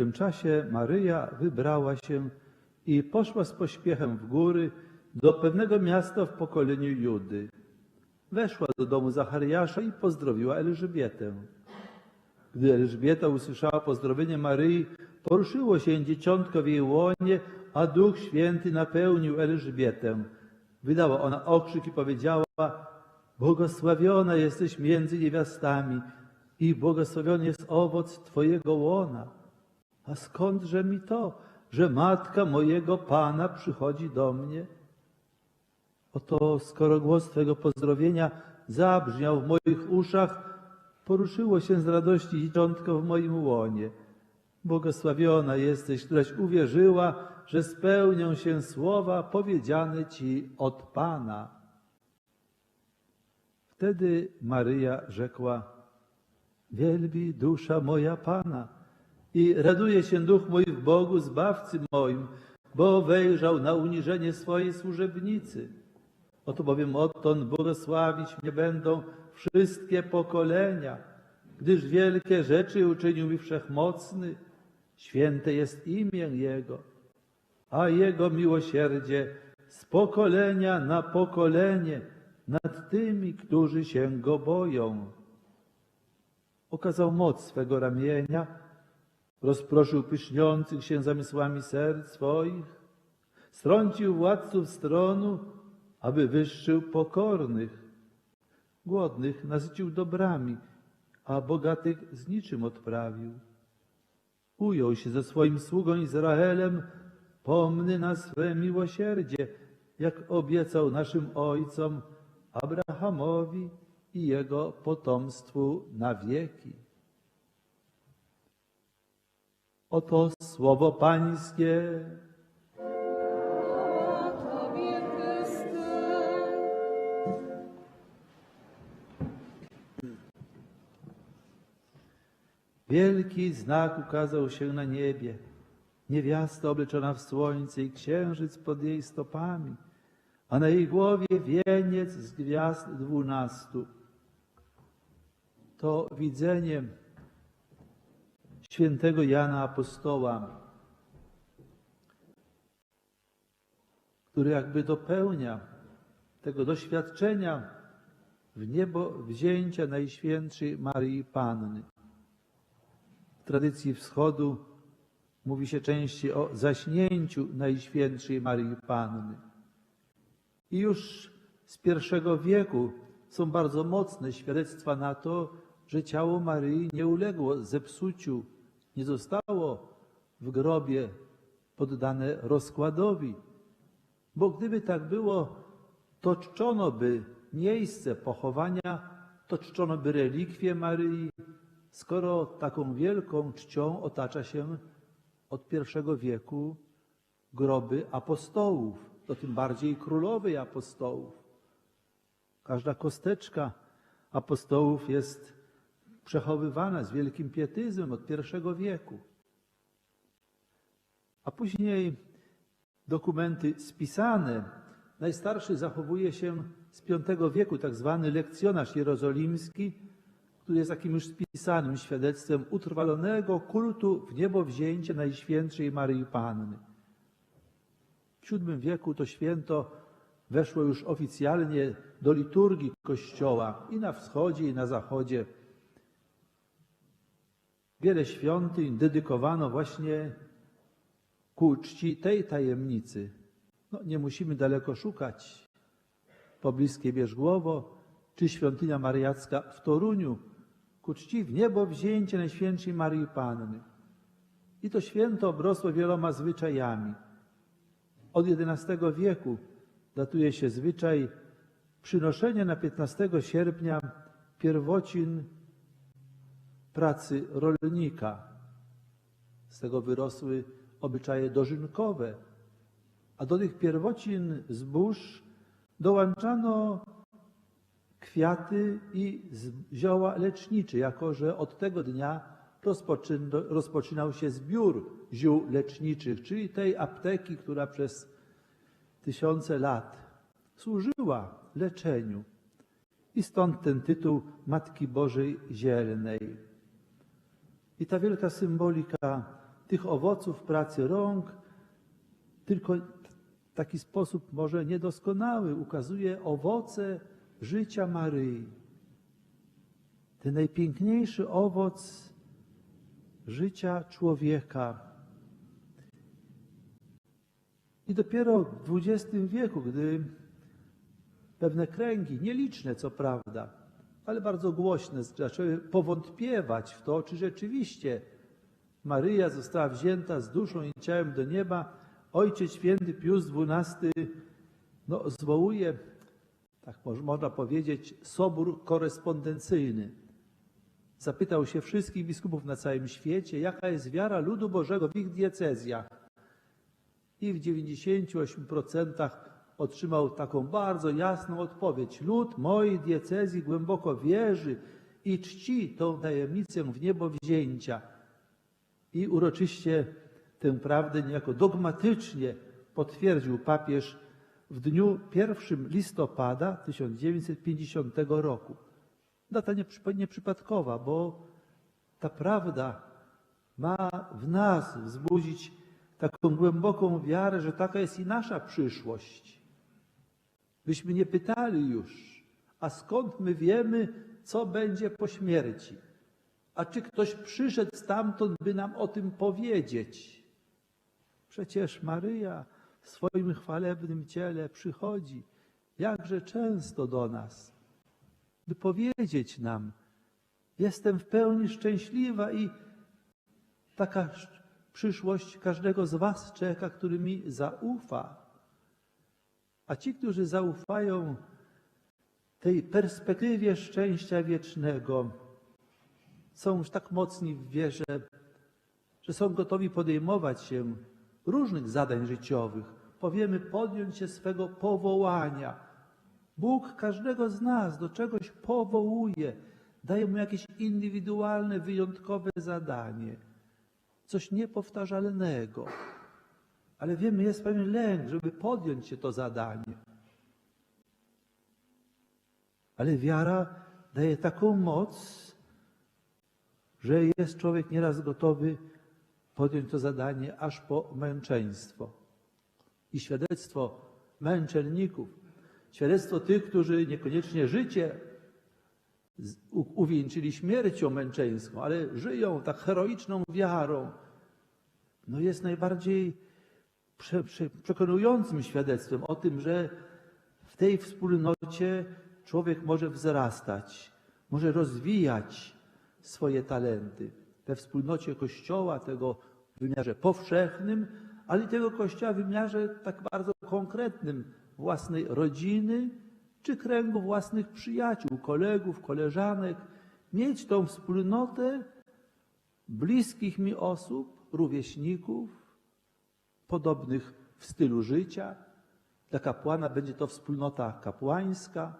tym czasie Maryja wybrała się i poszła z pośpiechem w góry do pewnego miasta w pokoleniu Judy. Weszła do domu Zachariasza i pozdrowiła Elżbietę. Gdy Elżbieta usłyszała pozdrowienie Maryi, poruszyło się dzieciątko w jej łonie, a Duch Święty napełnił Elżbietę. Wydała ona okrzyk i powiedziała, błogosławiona jesteś między niewiastami i błogosławiony jest owoc Twojego łona. A skądże mi to, że matka mojego Pana przychodzi do mnie? Oto skoro głos Twego pozdrowienia zabrzmiał w moich uszach, poruszyło się z radości dzieciątko w moim łonie. Błogosławiona jesteś, któraś uwierzyła, że spełnią się słowa powiedziane Ci od Pana. Wtedy Maryja rzekła, wielbi dusza moja Pana i raduje się duch mój w Bogu, Zbawcy moim, bo wejrzał na uniżenie swojej służebnicy. Oto bowiem odtąd błogosławić mnie będą wszystkie pokolenia, gdyż wielkie rzeczy uczynił mi wszechmocny, święte jest imię Jego, a Jego miłosierdzie z pokolenia na pokolenie nad tymi, którzy się Go boją. Okazał moc swego ramienia, rozproszył pyszniących się zamysłami serc swoich, strącił władców stronu, aby wyższył pokornych, głodnych nasycił dobrami, a bogatych z niczym odprawił. Ujął się ze swoim sługą Izraelem, pomny na swe miłosierdzie, jak obiecał naszym ojcom Abrahamowi i jego potomstwu na wieki. Oto słowo Pańskie. Wielki znak ukazał się na niebie. Niewiasta obleczona w słońce i księżyc pod jej stopami, a na jej głowie wieniec z gwiazd dwunastu. To widzenie świętego Jana Apostoła, który jakby dopełnia tego doświadczenia w niebo wzięcia Najświętszej Maryi Panny. W tradycji wschodu mówi się częściej o zaśnięciu Najświętszej Maryi Panny. I już z pierwszego wieku są bardzo mocne świadectwa na to, że ciało Maryi nie uległo zepsuciu, nie zostało w grobie poddane rozkładowi. Bo gdyby tak było, to czczono by miejsce pochowania, to czczono by relikwie Maryi, skoro taką wielką czcią otacza się od pierwszego wieku groby apostołów, to tym bardziej królowej apostołów. Każda kosteczka apostołów jest przechowywana z wielkim pietyzmem od pierwszego wieku. A później dokumenty spisane. Najstarszy zachowuje się z V wieku, tak zwany lekcjonarz jerozolimski, który jest takim już spisanym świadectwem utrwalonego kultu w niebo wzięcia Najświętszej Maryi Panny. W VII wieku to święto weszło już oficjalnie do liturgii Kościoła i na wschodzie, i na zachodzie. Wiele świątyń dedykowano właśnie ku czci tej tajemnicy. No, nie musimy daleko szukać. Pobliskie Bierzgłowo czy świątynia mariacka w Toruniu ku czci w niebo wzięcie Najświętszej Maryi Panny. I to święto obrosło wieloma zwyczajami. Od XI wieku datuje się zwyczaj przynoszenia na 15 sierpnia pierwocin pracy rolnika. Z tego wyrosły obyczaje dożynkowe, a do tych pierwocin zbóż dołączano kwiaty i zioła lecznicze, jako że od tego dnia rozpoczyn, rozpoczynał się zbiór ziół leczniczych, czyli tej apteki, która przez tysiące lat służyła leczeniu. I stąd ten tytuł Matki Bożej Zielnej. I ta wielka symbolika tych owoców pracy rąk, tylko w taki sposób może niedoskonały ukazuje owoce życia Maryi. Ten najpiękniejszy owoc życia człowieka. I dopiero w XX wieku, gdy pewne kręgi, nieliczne co prawda, ale bardzo głośne, zaczęły powątpiewać w to, czy rzeczywiście Maryja została wzięta z duszą i ciałem do nieba, Ojciec Święty Pius XII no, zwołuje, tak moż- można powiedzieć, sobór korespondencyjny. Zapytał się wszystkich biskupów na całym świecie, jaka jest wiara ludu Bożego w ich diecezjach. I w 98% otrzymał taką bardzo jasną odpowiedź. Lud mojej diecezji głęboko wierzy i czci tą tajemnicę w niebo wzięcia. I uroczyście tę prawdę niejako dogmatycznie potwierdził papież w dniu 1 listopada 1950 roku. Data nieprzypa- nieprzypadkowa, bo ta prawda ma w nas wzbudzić taką głęboką wiarę, że taka jest i nasza przyszłość. Byśmy nie pytali już, a skąd my wiemy, co będzie po śmierci? A czy ktoś przyszedł stamtąd, by nam o tym powiedzieć? Przecież Maryja w swoim chwalebnym ciele przychodzi jakże często do nas, by powiedzieć nam: Jestem w pełni szczęśliwa i taka sz- przyszłość każdego z Was czeka, który mi zaufa. A ci, którzy zaufają tej perspektywie szczęścia wiecznego, są już tak mocni w wierze, że są gotowi podejmować się różnych zadań życiowych. Powiemy, podjąć się swego powołania. Bóg każdego z nas do czegoś powołuje, daje mu jakieś indywidualne, wyjątkowe zadanie, coś niepowtarzalnego. Ale wiemy, jest pewien lęk, żeby podjąć się to zadanie. Ale wiara daje taką moc, że jest człowiek nieraz gotowy podjąć to zadanie aż po męczeństwo. I świadectwo męczenników, świadectwo tych, którzy niekoniecznie życie uwieńczyli śmiercią męczeńską, ale żyją tak heroiczną wiarą, no jest najbardziej prze, prze, przekonującym świadectwem o tym, że w tej wspólnocie człowiek może wzrastać, może rozwijać swoje talenty. We wspólnocie Kościoła, tego w wymiarze powszechnym, ale tego Kościoła w wymiarze tak bardzo konkretnym, własnej rodziny czy kręgu własnych przyjaciół, kolegów, koleżanek. Mieć tą wspólnotę bliskich mi osób, rówieśników, podobnych w stylu życia. Dla kapłana będzie to wspólnota kapłańska,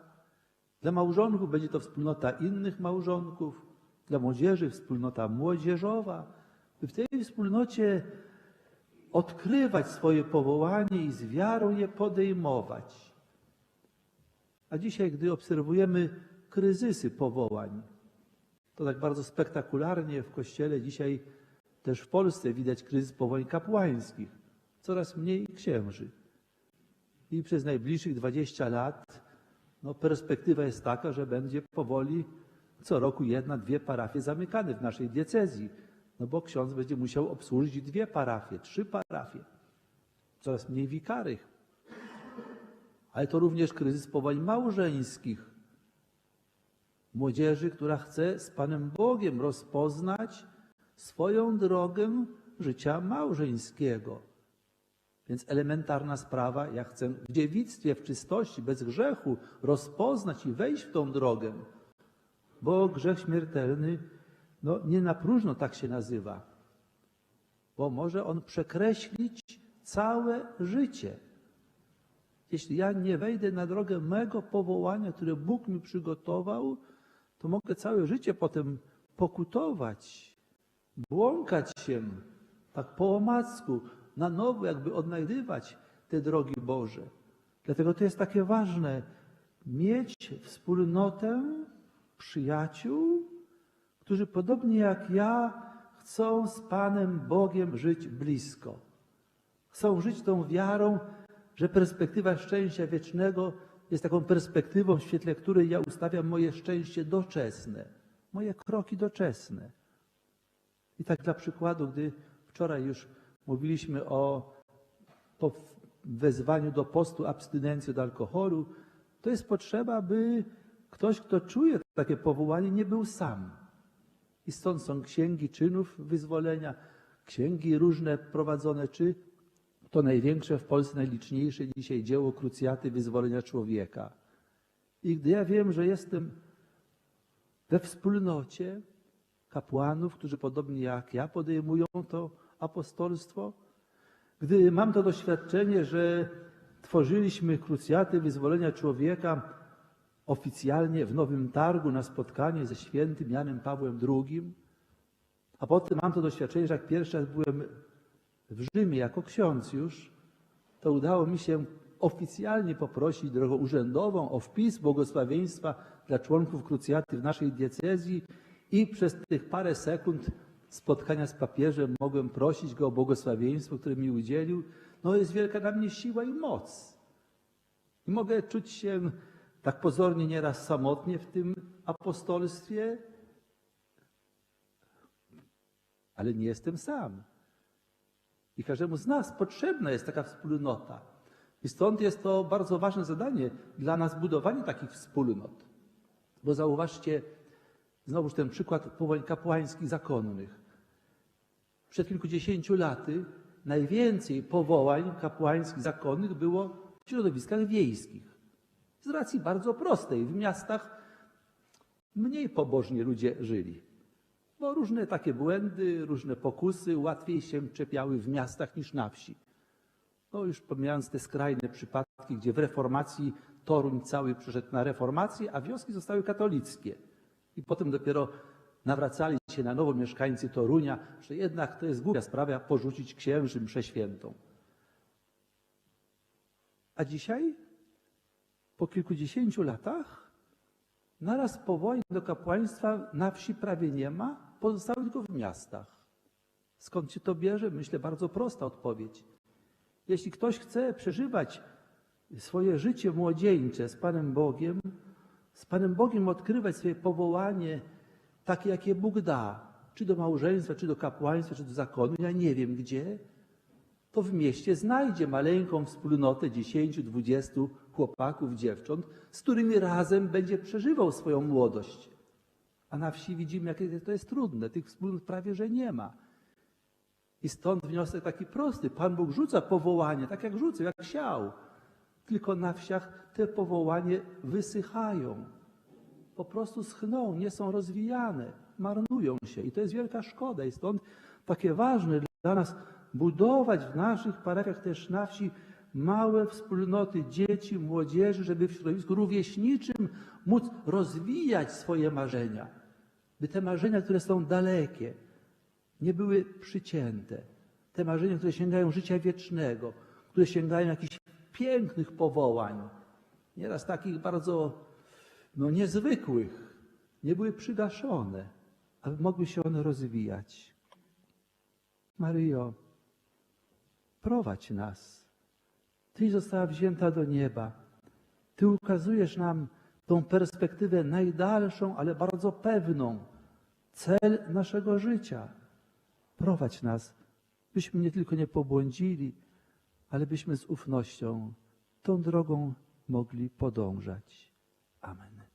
dla małżonków będzie to wspólnota innych małżonków, dla młodzieży wspólnota młodzieżowa. By w tej wspólnocie odkrywać swoje powołanie i z wiarą je podejmować. A dzisiaj, gdy obserwujemy kryzysy powołań, to tak bardzo spektakularnie w Kościele dzisiaj też w Polsce widać kryzys powołań kapłańskich. Coraz mniej księży. I przez najbliższych 20 lat no, perspektywa jest taka, że będzie powoli co roku jedna, dwie parafie zamykane w naszej diecezji. No bo ksiądz będzie musiał obsłużyć dwie parafie, trzy parafie. Coraz mniej wikarych. Ale to również kryzys powołań małżeńskich. Młodzieży, która chce z Panem Bogiem rozpoznać swoją drogę życia małżeńskiego. Więc elementarna sprawa, ja chcę w dziewictwie, w czystości, bez grzechu rozpoznać i wejść w tą drogę, bo grzech śmiertelny, no nie na próżno tak się nazywa, bo może on przekreślić całe życie. Jeśli ja nie wejdę na drogę mego powołania, które Bóg mi przygotował, to mogę całe życie potem pokutować, błąkać się, tak po omacku, na nowo jakby odnajdywać te drogi Boże. Dlatego to jest takie ważne, mieć wspólnotę przyjaciół, którzy podobnie jak ja chcą z Panem Bogiem żyć blisko. Chcą żyć tą wiarą, że perspektywa szczęścia wiecznego jest taką perspektywą, w świetle której ja ustawiam moje szczęście doczesne, moje kroki doczesne. I tak dla przykładu, gdy wczoraj już mówiliśmy o wezwaniu do postu, abstynencji od alkoholu, to jest potrzeba, by ktoś, kto czuje takie powołanie, nie był sam. I stąd są księgi czynów wyzwolenia, księgi różne prowadzone, czy to największe w Polsce, najliczniejsze dzisiaj dzieło krucjaty wyzwolenia człowieka. I gdy ja wiem, że jestem we wspólnocie kapłanów, którzy podobnie jak ja podejmują to apostolstwo, gdy mam to doświadczenie, że tworzyliśmy krucjaty wyzwolenia człowieka oficjalnie w Nowym Targu na spotkanie ze świętym Janem Pawłem II, a potem mam to doświadczenie, że jak pierwszy raz byłem w Rzymie jako ksiądz już, to udało mi się oficjalnie poprosić drogą urzędową o wpis błogosławieństwa dla członków krucjaty w naszej diecezji i przez tych parę sekund spotkania z papieżem mogłem prosić go o błogosławieństwo, które mi udzielił. No jest wielka na mnie siła i moc. I mogę czuć się tak pozornie nieraz samotnie w tym apostolstwie, ale nie jestem sam. I każdemu z nas potrzebna jest taka wspólnota. I stąd jest to bardzo ważne zadanie dla nas budowanie takich wspólnot. Bo zauważcie, znowuż ten przykład powołań kapłańskich zakonnych. Przed kilkudziesięciu laty najwięcej powołań kapłańskich zakonnych było w środowiskach wiejskich. Z racji bardzo prostej. W miastach mniej pobożnie ludzie żyli. Bo różne takie błędy, różne pokusy łatwiej się czepiały w miastach niż na wsi. No już pomijając te skrajne przypadki, gdzie w reformacji Toruń cały przeszedł na reformację, a wioski zostały katolickie. I potem dopiero nawracali się na nowo mieszkańcy Torunia, że jednak to jest głupia sprawa porzucić księży mszę świętą. A dzisiaj, po kilkudziesięciu latach, naraz powołań do kapłaństwa na wsi prawie nie ma, pozostały tylko w miastach. Skąd się to bierze? Myślę, bardzo prosta odpowiedź. Jeśli ktoś chce przeżywać swoje życie młodzieńcze z Panem Bogiem, z Panem Bogiem odkrywać swoje powołanie, takie jakie Bóg da, czy do małżeństwa, czy do kapłaństwa, czy do zakonu, ja nie wiem gdzie, to w mieście znajdzie maleńką wspólnotę 10, 20 chłopaków, dziewcząt, z którymi razem będzie przeżywał swoją młodość. A na wsi widzimy, jakie to jest trudne. Tych wspólnot prawie że nie ma. I stąd wniosek taki prosty. Pan Bóg rzuca powołanie, tak jak rzucał, jak siał. Tylko na wsiach te powołanie wysychają. Po prostu schną, nie są rozwijane, marnują się. I to jest wielka szkoda. I stąd takie ważne dla nas budować w naszych parafiach też na wsi małe wspólnoty dzieci, młodzieży, żeby w środowisku rówieśniczym móc rozwijać swoje marzenia. By te marzenia, które są dalekie, nie były przycięte. Te marzenia, które sięgają życia wiecznego, które sięgają jakichś pięknych powołań, nieraz takich bardzo no, niezwykłych, nie były przygaszone, aby mogły się one rozwijać. Maryjo, prowadź nas. Ty została wzięta do nieba. Ty ukazujesz nam tą perspektywę najdalszą, ale bardzo pewną, cel naszego życia. Prowadź nas, byśmy nie tylko nie pobłądzili, ale byśmy z ufnością tą drogą mogli podążać. Amen.